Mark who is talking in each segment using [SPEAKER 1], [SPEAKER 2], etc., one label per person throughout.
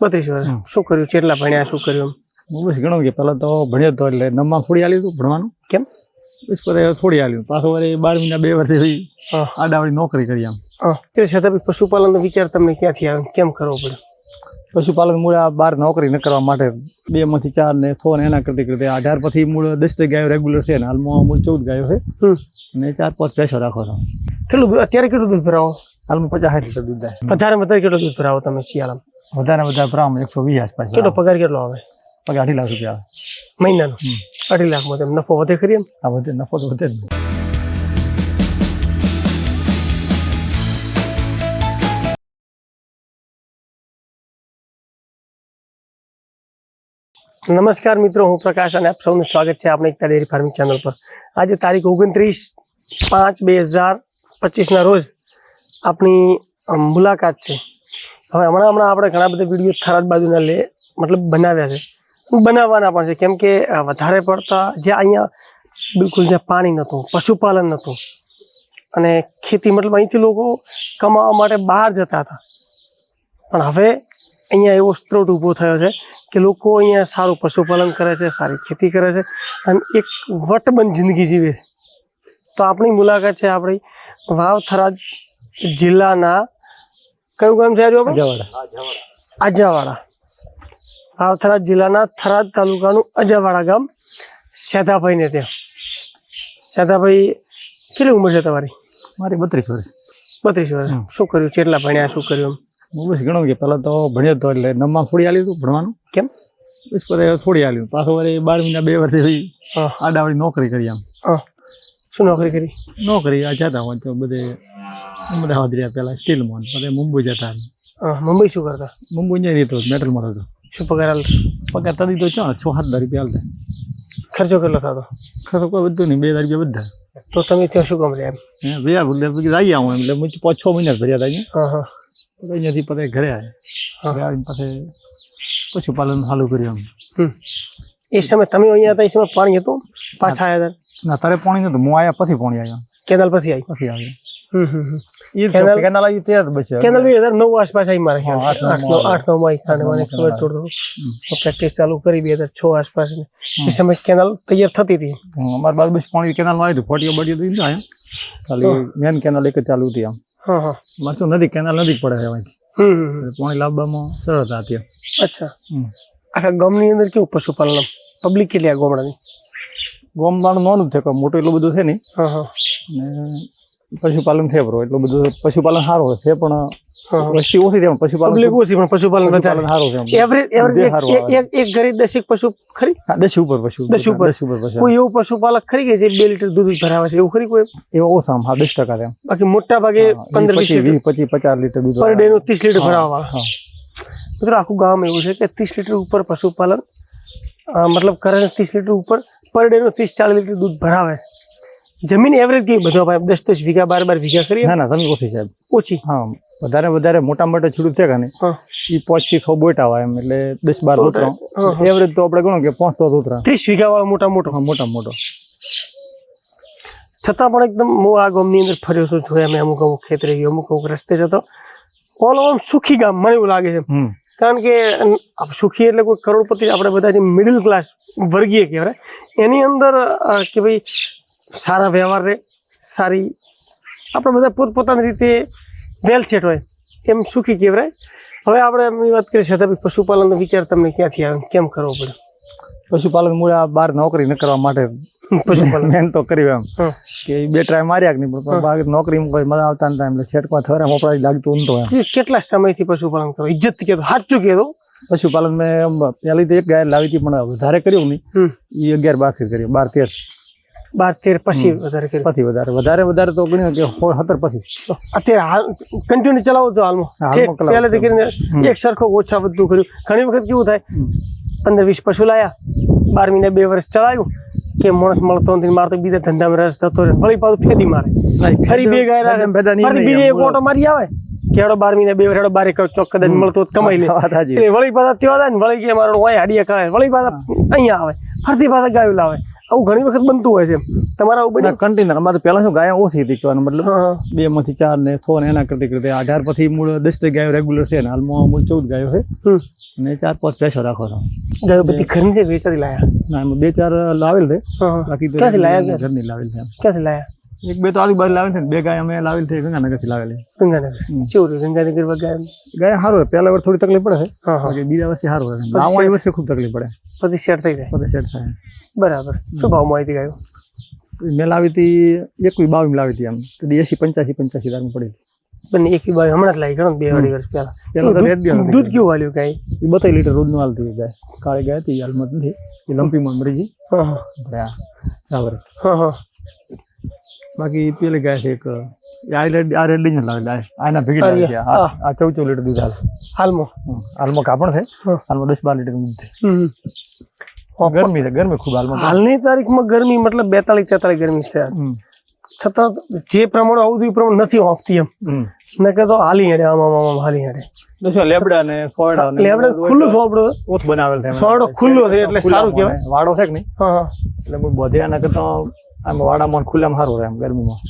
[SPEAKER 1] બત્રીસ વર્ષ. શું કર્યું? કેટલા ભણ્યા? શું કર્યું?
[SPEAKER 2] હું બસ ઘણું કે પહેલાં તો ભણ્યો તો એટલે નવમાં થોડી આલ્યું હતું ભણવાનું.
[SPEAKER 1] કેમ?
[SPEAKER 2] બસ પછી થોડી આલ્યું. પાછો વળી બાર મહિના બે વર્ષથી. આડાવાળી નોકરી કરી આમ.
[SPEAKER 1] તે છતાં પશુપાલનનો વિચાર તમને ક્યાંથી આવ્યો કેમ કરવો પડ્યો
[SPEAKER 2] પશુપાલન મૂળ આ બાર નોકરી ન કરવા માટે બે માંથી ચાર ને છ ને એના કરતી કરતી અઢાર પછી મૂળ દસ ગાયો રેગ્યુલર છે ને હાલમાં મૂળ ચૌદ ગાયો છે. અને ચાર પાંચ પૈસા રાખો છો.
[SPEAKER 1] કેટલું અત્યારે કેટલું દૂધ ભરાવો?
[SPEAKER 2] હાલમાં પચાસ સાઠ લીટર દૂધ થાય.
[SPEAKER 1] વધારે વધારે કેટલું દૂધ ભરાવો તમે શિયાળામાં?
[SPEAKER 2] વધારે વધારે પ્રામ એકસો વીસ આસપાસ
[SPEAKER 1] કેટલો પગાર કેટલો આવે?
[SPEAKER 2] પગાર અઢી લાખ રૂપિયા આવે.
[SPEAKER 1] મહિનાનો?
[SPEAKER 2] હમ.
[SPEAKER 1] અઢી લાખમાં તેમ નફો વધે ખરી એમ?
[SPEAKER 2] આ વધે નફો તો વધે જ ને.
[SPEAKER 1] નમસ્કાર મિત્રો હું પ્રકાશ અને આપ સૌનું સ્વાગત છે આપણે એકતા ડેરી ફાર્મિંગ ચેનલ પર. આજે તારીખ ઓગણત્રીસ પાંચ બે હજાર પચીસના રોજ આપણી અમ, મુલાકાત છે. હવે હમણાં હમણાં આપણે ઘણા બધા વીડિયો થરાદ બાજુના લે, મતલબ બનાવ્યા છે. બનાવવાના પણ છે, કેમ કે વધારે પડતા જે અહીંયા બિલકુલ જ્યાં પાણી નહોતું, પશુપાલન નહોતું, અને ખેતી મતલબ અહીંથી લોકો કમાવા માટે બહાર જતા હતા. પણ હવે અહીંયા એવો સ્ત્રોત ઊભો થયો છે કે લોકો અહીંયા સારું પશુપાલન કરે છે, સારી ખેતી કરે છે, અને એક વટબંધ જિંદગી જીવે છે. તો આપણી મુલાકાત છે આપણી વાવ થરાદ જિલ્લાના કયું ગામ છે
[SPEAKER 2] અજાવાડા.
[SPEAKER 1] અજાવાડા વાવ થરાદ જિલ્લાના થરાદ તાલુકાનું અજાવાડા ગામ સેધાભાઈને ત્યાં. સેધાભાઈ કેટલી ઉંમર છે તમારી?
[SPEAKER 2] મારી બત્રીસ વર્ષ.
[SPEAKER 1] બત્રીસ વર્ષ. શું કર્યું? કેટલા ભણ્યા? શું કર્યું
[SPEAKER 2] બસ ઘણું કે પહેલાં તો ભણ્યો તો એટલે નમમાં ફોડી આલ્યું હતું ભણવાનું.
[SPEAKER 1] કેમ?
[SPEAKER 2] બસ પછી થોડી આલ્યું પાછો વળી બાર મહિના બે વર્ષથી આડાવાળી નોકરી કરી આમ
[SPEAKER 1] હા. શું નોકરી કરી?
[SPEAKER 2] નોકરી આ જતા હોય તો બધે અમદાવાદ રહ્યા પહેલાં સ્ટીલ મોન. પછી મુંબઈ જતા
[SPEAKER 1] મુંબઈ શું કરતા?
[SPEAKER 2] મુંબઈ નહીં રહેતો મેટલમાં રહેતો.
[SPEAKER 1] શું પગાર હાલ
[SPEAKER 2] પગાર તદી તો ચાલો છ સાત હજાર રૂપિયા હાલતા
[SPEAKER 1] ખર્ચો કેટલો થતો?
[SPEAKER 2] ખર્ચો કોઈ બધું નહીં બે હજાર રૂપિયા બધા
[SPEAKER 1] તો તમે ત્યાં શું કામ રહ્યા એમ?
[SPEAKER 2] હે ભૈયા ભૂલે પછી આવી આવું એમ. એટલે હું પાંચ છ મહિના ભર્યા હતા અહીંયા.
[SPEAKER 1] હા
[SPEAKER 2] અહીંયાથી પછી ઘરે આવ્યા. ઘરે આવીને પછી પશુપાલન ચાલુ કર્યું
[SPEAKER 1] હમ. એ સમય તમે અહીંયા હતા એ સમય પાણી હતું? પાછા આવ્યા હતા?
[SPEAKER 2] ના તારે પાણી નતું હું આવ્યા પછી પાણી આવ્યા
[SPEAKER 1] કેનાલ પછી આવી
[SPEAKER 2] પછી આવ્યા.
[SPEAKER 1] કેનાલ-
[SPEAKER 2] કેનાલ આવી ત્યાં બચ્યા
[SPEAKER 1] કેનાલ બે હજાર નવ આસપાસ આવી મારે
[SPEAKER 2] આઠ
[SPEAKER 1] નવ આઠ ખાને મને ખબર થોડું. પ્રેક્ટિસ ચાલુ કરી બે હજાર છ આસપાસ એ સમય કેનાલ તૈયાર થતી હતી.
[SPEAKER 2] અમારે બાર બસ પાણી કેનાલમાં આવ્યું ફોટીઓ અહીંયા ખાલી મેન કેનાલ એક જ ચાલુ હતી આમ.
[SPEAKER 1] હા હા.
[SPEAKER 2] મારે શું નદી કેનાલ નદી પડે અહીંથી. પાણી લાવવામાં સરળતા હતી
[SPEAKER 1] અચ્છા. આખા ગામની અંદર કેવું પશુપાલન? પબ્લિક કેટલી આ ગામડાની?
[SPEAKER 2] ગામમાં નાનું છે મોટું એટલું બધું છે નહીં.
[SPEAKER 1] હા હા.
[SPEAKER 2] ને પશુપાલન છે બરો એટલું બધું પશુપાલન સારું છે પણ વસ્તી ઓછી છે પશુપાલન
[SPEAKER 1] પબ્લિક ઓછી પણ પશુપાલન વધારે.
[SPEAKER 2] પશુપાલન સારું છે
[SPEAKER 1] એવરેજ એવરેજ
[SPEAKER 2] બે
[SPEAKER 1] એક- એક- એક એક પશુ ખરી?
[SPEAKER 2] દસ ઉપર પશુ
[SPEAKER 1] દસ ઉપર.
[SPEAKER 2] દસ ઉપર પશુ.
[SPEAKER 1] કોઈ એવું પશુપાલક ખરી કે જે બે લીટર દૂધ ભરાવે છે એવું ખરી કોઈ?
[SPEAKER 2] એવા ઓછા હા દસ ટકા છે.
[SPEAKER 1] બાકી મોટા ભાગે પંદર વીસ
[SPEAKER 2] વીસ પચીસ પચાસ લીટર દૂધ
[SPEAKER 1] પર ડે નું ત્રીસ લીટર ભરાવા મિત્રો આખું ગામ એવું છે કે ત્રીસ લીટર ઉપર પશુપાલન મતલબ કરે ત્રીસ લીટર ઉપર પર ડે નું ત્રીસ ચાલીસ લીટર દૂધ ભરાવે. જમીન એવરેજ કેવી બધો? ભાઈ દસ દસ વીઘા બાર બાર વીઘા કરી
[SPEAKER 2] ના ના તમે ઓછી સાહેબ
[SPEAKER 1] ઓછી?
[SPEAKER 2] હા વધારે વધારે મોટા મોટા છૂટું છે કે એ પાંચથી છ બોટ આવે એમ એટલે દસ બાર
[SPEAKER 1] હા.
[SPEAKER 2] એવરેજ તો આપણે ગણો કે પાંચ તો ઉતરા.
[SPEAKER 1] ત્રીસ વીઘા વાળો મોટા મોટો?
[SPEAKER 2] હા મોટા મોટો.
[SPEAKER 1] છતાં પણ એકદમ હું આ ગામની અંદર ફર્યો છું જોયા મેં અમુક અમુક ખેતરે ગયો અમુક અમુક રસ્તે જતો. ઓલ ઓમ સુખી ગામ મને એવું લાગે છે. કારણ કે સુખી એટલે કોઈ કરોડપતિ આપણે બધા જે મિડલ ક્લાસ વર્ગીય કહેવાય. એની અંદર કે ભાઈ સારા વ્યવહાર રહે સારી આપણે બધા પોતપોતાની રીતે વેલ સેટ હોય એમ સુખી કહેવાય. હવે આપણે એમની વાત કરીએ છતાં પશુપાલનનો વિચાર તમને ક્યાંથી આવે કેમ કરવો પડે?
[SPEAKER 2] પશુપાલન મૂળ આ બહાર નોકરી ન કરવા માટે
[SPEAKER 1] પશુપાલન.
[SPEAKER 2] મેન તો કર્યું એમ. કે બે ટ્રાય માર્યા કે નહીં પણ બહાર નોકરી કોઈ મજા આવતા નતા એટલે શેટમાં થરા મોપડા લાગતું નતો એમ.
[SPEAKER 1] કેટલા સમયથી પશુપાલન કરો? ઇજ્જત કહેતો સાચું કહેતો.
[SPEAKER 2] પશુપાલન મેં પહેલી તો એક ગાય લાવી હતી પણ વધારે કર્યું નહીં. એ અગિયાર બારથી કર્યું બાર તેર.
[SPEAKER 1] બાર તેર પછી વધારે કર્યું
[SPEAKER 2] પછી વધારે. વધારે વધારે તો ગણ્યો કે સત્તર પછી.
[SPEAKER 1] અત્યારે હાલ કન્ટિન્યુ ચલાવો છો હાલમાં. પહેલેથી કરીને એક સરખો ઓછા બધું કર્યું. ઘણી વખત કેવું થાય પંદર વીસ પશુ લાયા બાર મહિને બે વર્ષ ચલાવ્યું કે માણસ મળતો નથી મારે તો બીજા ધંધામાં રસ થતો રહે વળી પાછું ફેદી મારે. ફરી બે ગાય રાખે બીજે એક ઓટો મારી આવે. કે હેડો બાર મહિને બે વર્ષ બારે ચોક કદાચ મળતો કમાઈ લે. વળી પાછા ત્યાં ને વળી કે મારો હાડીએ કરાય વળી પાછા અહીંયા આવે ફરતી પાછા ગાયું લાવે. આવું ઘણી વખત બનતું હોય છે. તમારા આવું બન્યું?
[SPEAKER 2] કન્ટેનર અમારે પહેલા શું ગાયો ઓછી હતી કહેવાનું મતલબ. બે માંથી ચાર ને છ ને એના કરતી કરતી. અઢાર પછી મૂળ દસ તો ગાયો રેગ્યુલર છે ને. હાલમાં મૂળ ચૌદ ગાયો છે. ને ચાર પાંચ પૈસા રાખો છો.
[SPEAKER 1] ગાયો બધી ઘરની છે વેચારી લાયા?
[SPEAKER 2] ના બે ચાર લાવેલ છે. બાકી ઘરની લાવેલ છે
[SPEAKER 1] ક્યાંથી લાયા?
[SPEAKER 2] એક બે તો આજુબાજુ લાવે છે બે ગાય અમે લાવેલ છે ગંગાનગરથી લાવેલી.
[SPEAKER 1] ગંગાનગર. ચેવું ગંગાનગર વગર
[SPEAKER 2] ગાય? સારું હોય પહેલા વાર થોડી તકલીફ પડે છે. બીજા વર્ષે સારું હોય. લાવવા એ વર્ષે ખૂબ તકલીફ પડે.
[SPEAKER 1] પછી શેર થઈ જાય.
[SPEAKER 2] પછી સેટ થાય.
[SPEAKER 1] બરાબર. શું ભાવમાં આવી હતી ગાયો?
[SPEAKER 2] મેં લાવી હતી એકવી બાવી લાવી હતી આમ તો એસી પંચ્યાસી પંચ્યાસી દારૂ પડી.
[SPEAKER 1] બંને એક બાય હમણાં જ લાવી ગણો બે અઢી વર્ષ પહેલા.
[SPEAKER 2] પહેલા તો રેડ
[SPEAKER 1] દૂધ કેવું વાલ્યું ગાય?
[SPEAKER 2] એ બતાવી લીટર રોજનું હાલતી ગાય. કાળી ગાય હતી હાલમાં નથી. એ લંપીમાં મરી ગઈ.
[SPEAKER 1] હા હા.
[SPEAKER 2] આપણે
[SPEAKER 1] હા હા.
[SPEAKER 2] બાકી પેલી ગાય છે એક. આ રેડી આ રેડ જ લાવેલી આના ભેગી લાવી છે. આ આ ચૌદ ચૌદ લીટર દૂધ હાલે.
[SPEAKER 1] હાલમાં?
[SPEAKER 2] હાલમાં કાપણ છે. હાલમાં દસ બાર લીટર દૂધ છે. ગરમી છે ગરમી ખૂબ હાલમાં
[SPEAKER 1] હાલની તારીખમાં ગરમી મતલબ બેતાલીસ તેતાલીસ ગરમી છે. છતાં જે પ્રમાણે આવું એ પ્રમાણે નથી ઓફતી એમ.
[SPEAKER 2] હમ.
[SPEAKER 1] ન કે તો હાલી હેડે આમ આમ આમ હાલી હેડે.
[SPEAKER 2] લેબડા ને સોયડા ને
[SPEAKER 1] એટલે ખુલ્લું સોપડો
[SPEAKER 2] ઓથ બનાવેલ છે.
[SPEAKER 1] સોયડો ખુલ્લો છે એટલે સારું કહેવાય.
[SPEAKER 2] ને વાડો છે કે નહીં?
[SPEAKER 1] હા હા.
[SPEAKER 2] એટલે બધે આના કરતા આમ વાડામાં ખુલ્લામાં સારું રહે એમ ગરમીમાં.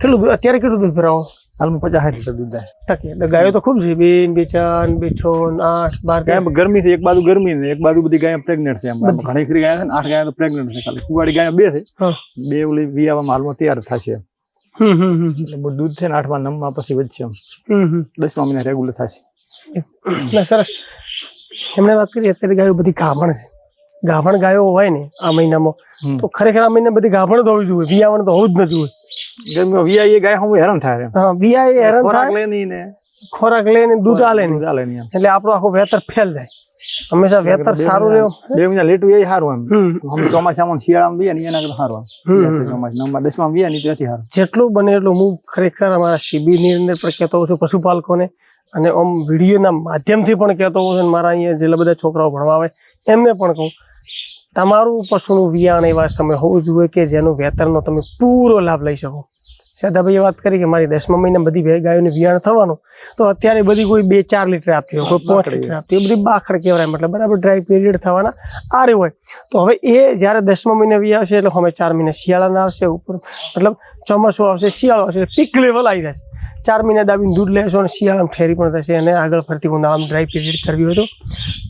[SPEAKER 1] કેટલું અત્યારે કેટલું દૂધ ભરાવો?
[SPEAKER 2] હાલમાં પચાસ સાઠ લીટર દૂધ. થાય
[SPEAKER 1] ટકે. એટલે ગાયો તો ખૂબ છે. બે બે ચાર બે છ આઠ બાર
[SPEAKER 2] ગાય. ગરમી છે એક બાજુ ગરમી ને એક બાજુ બધી ગાય પ્રેગ્નેન્ટ છે એમ ઘણી ખરી ગાય છે ને આઠ ગાય તો પ્રેગ્નેન્ટ છે. ખાલી કુવાડી ગાય બે છે. બે ઓલી વિયાવામાં હાલમાં તૈયાર થશે. એટલે દૂધ છે ને આઠમા નવમાં પછી વધશે એમ દસમા મહિના રેગ્યુલર થશે.
[SPEAKER 1] સરસ. એમણે વાત કરી અત્યારે ગાયો બધી ગાભણ છે. ગાભણ ગાયો હોય ને આ મહિનામાં તો ખરેખર આ મહિને બધી ગાભણ તો હોવી જોઈએ વિયાવણ તો હોવું જ ન જોઈએ.
[SPEAKER 2] ગમે વિયા એ ગાય હું હેરાન થાય
[SPEAKER 1] હા વિયા એ હેરાન થાય.
[SPEAKER 2] ને
[SPEAKER 1] ખોરાક લે ને દૂધ આલે ને. એટલે આપણું આખું વેતર ફેલ જાય. હંમેશા વેતર સારું રહ્યો.
[SPEAKER 2] બે મહિના લેટું એ સારું એમ.
[SPEAKER 1] હમ.
[SPEAKER 2] ચોમાસામાં શિયાળામાં બી ને એના કરતા સારું. ચોમાસા નવમાં દસમાં બી ને ત્યાંથી સારું.
[SPEAKER 1] જેટલું બને એટલું હું ખરેખર અમારા શિબિરની અંદર પણ કહેતો હોઉં છું પશુપાલકોને અને આમ વિડીયોના માધ્યમથી પણ કહેતો હોઉં છું મારા અહીંયા જેટલા બધા છોકરાઓ ભણવા આવે એમને પણ કહું તમારું પશુનું વિયાણ એવા સમય હોવું જોઈએ કે જેનું વેતરનો તમે પૂરો લાભ લઈ શકો. સાદાભાઈએ વાત કરી કે મારી દસમા મહિને બધી ગાયોને વિયાણ થવાનું. તો અત્યારે બધી કોઈ બે ચાર લીટર આપતી હોય કોઈ પાંચ. લીટર આપતી હોય એ બધી બાખડ કહેવાય મતલબ બરાબર ડ્રાય પીરિયડ થવાના આ રહ્યું હોય. તો હવે એ જ્યારે દસમા મહિને વી આવશે એટલે અમે ચાર મહિને શિયાળાના આવશે ઉપર મતલબ ચોમાસું આવશે શિયાળો આવશે પીક લેવલ આવી જાય. ચાર મહિના દાબીને દૂધ લેશો અને શિયાળામાં ઠેરી પણ થશે અને આગળ ફરતી ઉનાળામાં ડ્રાય પીરિયડ કરવી હોય તો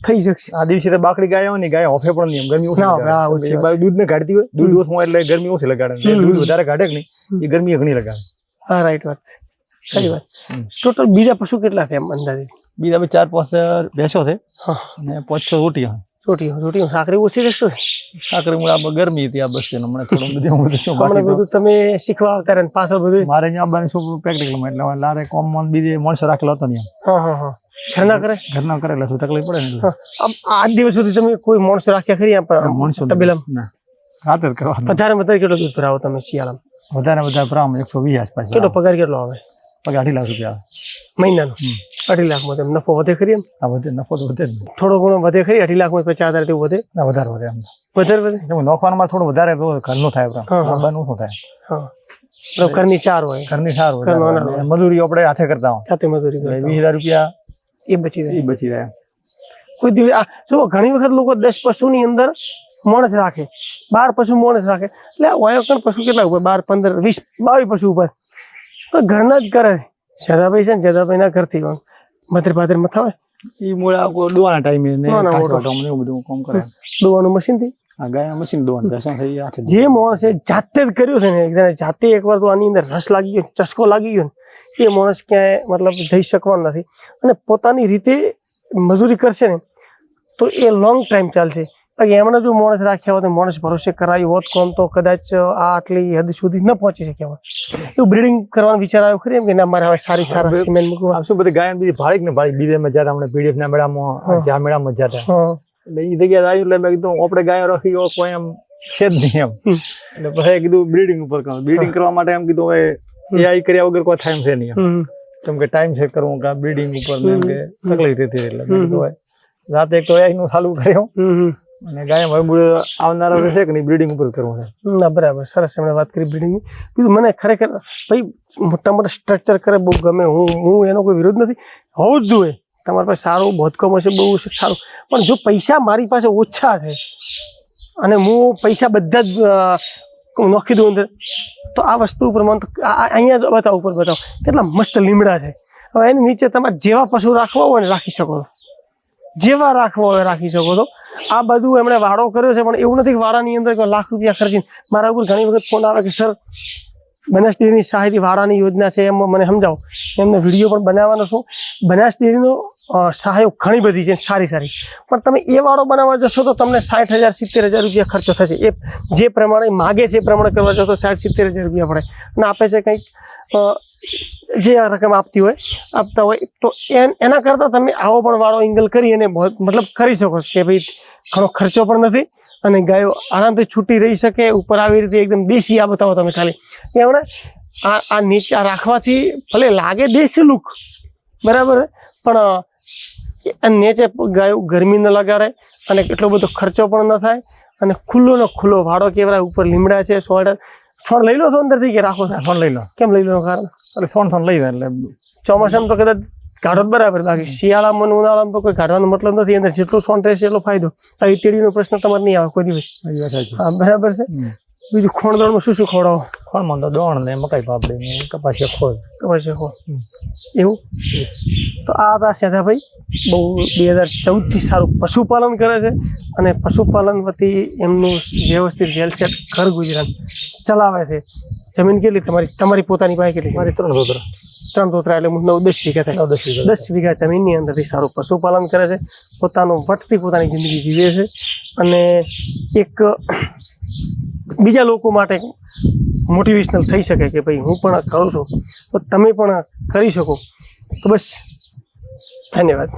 [SPEAKER 1] થઈ શકશે.
[SPEAKER 2] આ દિવસે તો બાકડી ગાય હોય ને ગાય હોફે પણ નહીં ગરમી ઓછી
[SPEAKER 1] હા,
[SPEAKER 2] દૂધ ને કાઢતી હોય દૂધ ઓછું હોય એટલે ગરમી ઓછી લગાડે. દૂધ વધારે કાઢે કે નહીં એ ગરમી ઘણી લગાડે.
[SPEAKER 1] હા રાઈટ વાત છે. ખરી વાત. ટોટલ બીજા પશુ કેટલા છે એમ અંદાજે?
[SPEAKER 2] બીજા બી ચાર પાંચ ભેંસો છે
[SPEAKER 1] હા.
[SPEAKER 2] અને પાંચ છ રોટી હોય
[SPEAKER 1] ચોટીઓ ચોટીઓ સાકરી ઓછી રહેશો
[SPEAKER 2] સાકરી મૂળ આ ગરમી હતી આ બસ હમણાં થોડું બધું હું બધું બાકી
[SPEAKER 1] બધું તમે શીખવા આવતા રહે પાછળ બધું?
[SPEAKER 2] મારે અહીંયા આવવાની શું પ્રેક્ટિકલ એટલે લારે કોમન બીજે માણસો રાખેલો હતો ને
[SPEAKER 1] હા હા હા. ઘરના કરે?
[SPEAKER 2] ઘરના કરે એટલે શું તકલીફ પડે ને
[SPEAKER 1] આ દિવસ સુધી તમે કોઈ માણસો રાખ્યા ખરી આપણે પણ
[SPEAKER 2] માણસો
[SPEAKER 1] તબેલામાં?
[SPEAKER 2] ના. રાતે જ કરવા
[SPEAKER 1] વધારે વધારે કેટલો દૂધ ભરાવો તમે શિયાળામાં?
[SPEAKER 2] વધારે વધારે ભરાવો એકસો વીસ આસપાસ
[SPEAKER 1] કેટલો પગાર કેટલો આવે?
[SPEAKER 2] પગાર અઢી લાખ રૂપિયા આવે.
[SPEAKER 1] મહિનાનો. અઢી લાખમાં તેમ નફો વધે ખરી એમ?
[SPEAKER 2] આ વધે નફો તો વધે જ.
[SPEAKER 1] થોડો ઘણો વધે ખરી? અઢી લાખમાં પચાસ હજાર જેવું વધે?
[SPEAKER 2] ના વધારે વધે એમ.
[SPEAKER 1] વધારે વધે?
[SPEAKER 2] કેમ નોખવામાં થોડું વધારે તો ઘરનું થાય
[SPEAKER 1] હા.
[SPEAKER 2] શું થાય?
[SPEAKER 1] હા. મતલબ ઘરની ચાર હોય.
[SPEAKER 2] ઘરની
[SPEAKER 1] ચાર
[SPEAKER 2] અને મજૂરી આપણે હાથે કરતા હોય.
[SPEAKER 1] સાથે મજૂરી
[SPEAKER 2] વીસ હજાર રૂપિયા
[SPEAKER 1] એ બચી જાય.
[SPEAKER 2] એ બચી જાય.
[SPEAKER 1] કોઈ દિવસ આ જો ઘણી વખત લોકો દસ પશુની અંદર માણસ રાખે. બાર પશુ માણસ રાખે. એટલે વયોકણ પશુ કેટલા ઉપર? બાર પંદર વીસ બાવીસ પશુ ઉપર. તો ઘરના જ કરે. જદાભાઈ છે ને જદાભાઈ ના ઘરથી મધર પાદર મથાવે
[SPEAKER 2] એ મૂળ દોવાના ટાઈમે એવું બધું કામ કરે.
[SPEAKER 1] દોવાનું મશીનથી
[SPEAKER 2] આ ગાય મશીન દોવાનું દર્શન થઈ ગયા જ.
[SPEAKER 1] જે માણસે જાતે જ કર્યું છે ને જાતે એકવાર તો આની અંદર રસ લાગી ગયો ચસ્કો લાગી ગયો ને એ માણસ ક્યાંય મતલબ જઈ શકવાનો નથી. અને પોતાની રીતે મજૂરી કરશે ને તો એ લોંગ ટાઈમ ચાલશે. એમણે જો માણસ રાખ્યા હોત માણસ ભરોસે કરાયું હોત કોમ તો કદાચ આ આટલી હદ સુધી ન પહોંચી શક્યા હોત એવું બ્રીડિંગ કરવાનો વિચાર આવ્યો ખરી એમ કે ના મારે હવે સારી સારા સિમેન્ટ મૂકવા.
[SPEAKER 2] શું બધી ગાયન બીજી ભાડીક ને ભાઈ બીજે મજા હમણાં પીડીએફ ના મેળામાં જ્યાં મેળામાં જતા એટલે એ જગ્યાએ આવ્યું એટલે મેં કીધું આપણે ગાયો રાખી કોઈ એમ છે જ નહીં એમ. એટલે પછી કીધું બ્રીડિંગ ઉપર કરો. બ્રીડિંગ કરવા માટે એમ કીધું હવે એઆઈ કર્યા વગર કોઈ ટાઈમ છે નહીં. કેમ કે ટાઈમ સેટ કરવું કે બ્રીડિંગ ઉપર એમ કે તકલીફ રહેતી એટલે રાતે એક તો એઆઈ નું ચાલુ કર્યું. અને ગાય હવે આવનારા રહેશે કે નહીં? બ્રીડિંગ ઉપર કરવું છે.
[SPEAKER 1] ના બરાબર. સરસ એમણે વાત કરી બ્રિડિંગની બીજું મને ખરેખર ભાઈ મોટા મોટા સ્ટ્રક્ચર કરે બહુ ગમે. હું હું એનો કોઈ વિરોધ નથી. હોવું જ જોઈએ. તમારી પાસે સારું બોધકમ હશે બહુ સારું. પણ જો પૈસા મારી પાસે ઓછા છે અને હું પૈસા બધા જ નોખી દઉં અંદર તો આ વસ્તુ ઉપર મને તો આ- આ- અહીંયા જ બતાવો ઉપર બતાવો. કેટલા મસ્ત લીમડા છે. હવે એની નીચે તમારે જેવા પશુ રાખવા હોય ને રાખી શકો છો. જેવા રાખવા હોય રાખી શકો છો. આ બધું એમણે વાડો કર્યો છે, પણ એવું નથી વાળાની અંદર લાખ રૂપિયા ખર્ચીને મારા ઉપર ઘણી વખત ફોન આવે કે, સર બનાસ ડેરીની સહાયથી વાડાની યોજના છે એમ મને સમજાવો. એમને વીડિયો પણ બનાવવાનો છું. બનાસ ડેરીનો સહાયો ઘણી બધી છે, સારી સારી. પણ તમે એ વાળો બનાવવા જશો તો તમને સાઠ હજાર, સિત્તેર હજાર રૂપિયા ખર્ચો થશે. એ જે પ્રમાણે માગે છે એ પ્રમાણે કરવા જશો તો સાઠ, સિત્તેર હજાર રૂપિયા પડે. અને આપે છે કંઈક જે આ રકમ આપતી હોય, આપતા હોય, તો એના કરતાં તમે આવો પણ વાળો એંગલ કરી અને મતલબ કરી શકો છો કે ભાઈ ઘણો ખર્ચો પણ નથી. અને ગાયો આરામથી છૂટી રહી શકે ઉપર આવી રીતે એકદમ દેશી આ બતાવો તમે ખાલી. એમણે આ આ નીચે આ રાખવાથી ભલે લાગે દેશી લુક બરાબર? પણ નીચે ગાયો ગરમી ન લગાડે અને એટલો બધો ખર્ચો પણ ન થાય અને ખુલ્લો ને ખુલ્લો ભાડો કેવડા ઉપર લીમડા છે સોડ ફોન લઈ લો છો અંદરથી કે રાખો છો
[SPEAKER 2] ફોન લઈ લો.
[SPEAKER 1] કેમ લઈ લો કારણ?
[SPEAKER 2] એટલે સોન સોન લઈ લો એટલે
[SPEAKER 1] ચોમાસામાં તો કદાચ કાઢો બરાબર. બાકી શિયાળામાં ઉનાળામાં કોઈ કાઢવાનો મતલબ નથી. અંદર જેટલું સોન રહેશે એટલો ફાયદો. આ ઈતેડીનો પ્રશ્ન તમારે નહીં આવે કોઈ દિવસ. હા બરાબર છે?
[SPEAKER 2] બીજું
[SPEAKER 1] બીજું ખોણદોળમાં શું શું ખવડાવો?
[SPEAKER 2] ખોળમાં તો દોણ ને મકાઈ પાપડી ને કપાસિયા ખોળ.
[SPEAKER 1] ખબર છે એવું? તો આ હતા સેધાભાઈ બહુ બે હજાર ચૌદથી સારું પશુપાલન કરે છે અને પશુપાલન વતી એમનું વ્યવસ્થિત વેલસેટ ઘર ગુજરાન ચલાવે છે. જમીન કેટલી? તમારી તમારી પોતાની પાસે કેટલી
[SPEAKER 2] મારી ત્રણ ધોતરા
[SPEAKER 1] ત્રણ ધોતરા એટલે નવ દસ વીઘા થાય.
[SPEAKER 2] દસ વીઘા
[SPEAKER 1] દસ વીઘા જમીનની અંદરથી સારું પશુપાલન કરે છે. પોતાનું વટથી પોતાની જિંદગી જીવે છે. અને એક બીજા લોકો માટે મોટિવેશનલ થઈ શકે કે ભાઈ હું પણ કરું છું. તો તમે પણ કરી શકો. તો બસ ધન્યવાદ.